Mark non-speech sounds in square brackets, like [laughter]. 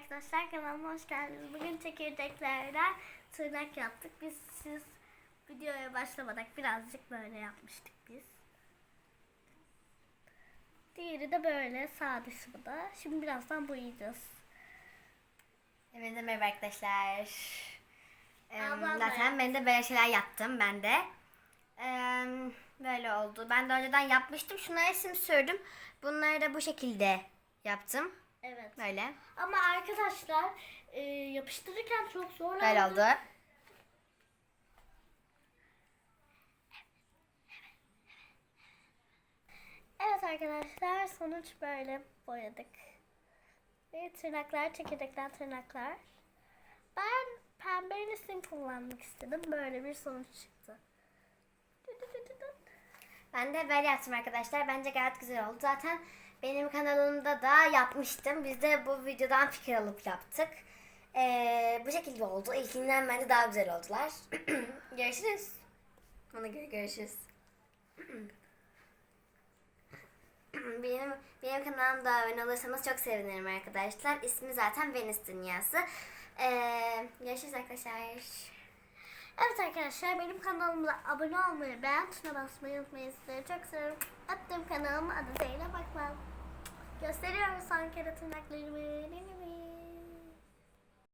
arkadaşlar kanalıma hoş geldiniz. Bugün çekirdeklerden tırnak yaptık. Biz siz videoya başlamadan birazcık böyle yapmıştık biz. Diğeri de böyle sade sıvıda. Şimdi birazdan boyayacağız. Hepinize merhaba arkadaşlar. Ee, Ablam da zaten ben de böyle şeyler yaptım ben de. Ee, böyle oldu. Ben de önceden yapmıştım. Şunlara isim sürdüm. Bunları da bu şekilde yaptım. Evet. Böyle. Ama arkadaşlar e, yapıştırırken çok zor Böyle oldu. Evet arkadaşlar sonuç böyle boyadık. Ve tırnaklar çekirdekten tırnaklar. Ben pembe resim kullanmak istedim. Böyle bir sonuç çıktı. Ben de böyle yaptım arkadaşlar. Bence gayet güzel oldu. Zaten benim kanalımda da yapmıştım. Biz de bu videodan fikir alıp yaptık. Ee, bu şekilde oldu. İlkinden bence daha güzel oldular. [clears throat] görüşürüz. Ona göre görüşürüz. [clears throat] benim benim kanalımda abone olursanız çok sevinirim arkadaşlar. İsmi zaten Venüs Dünyası. Ee, görüşürüz arkadaşlar. Evet arkadaşlar benim kanalımda abone olmayı, beğen tuşuna basmayı unutmayın. Sizleri çok seviyorum. Attığım kanalıma adı Zeynep Akman. Kere tırnaklarımı.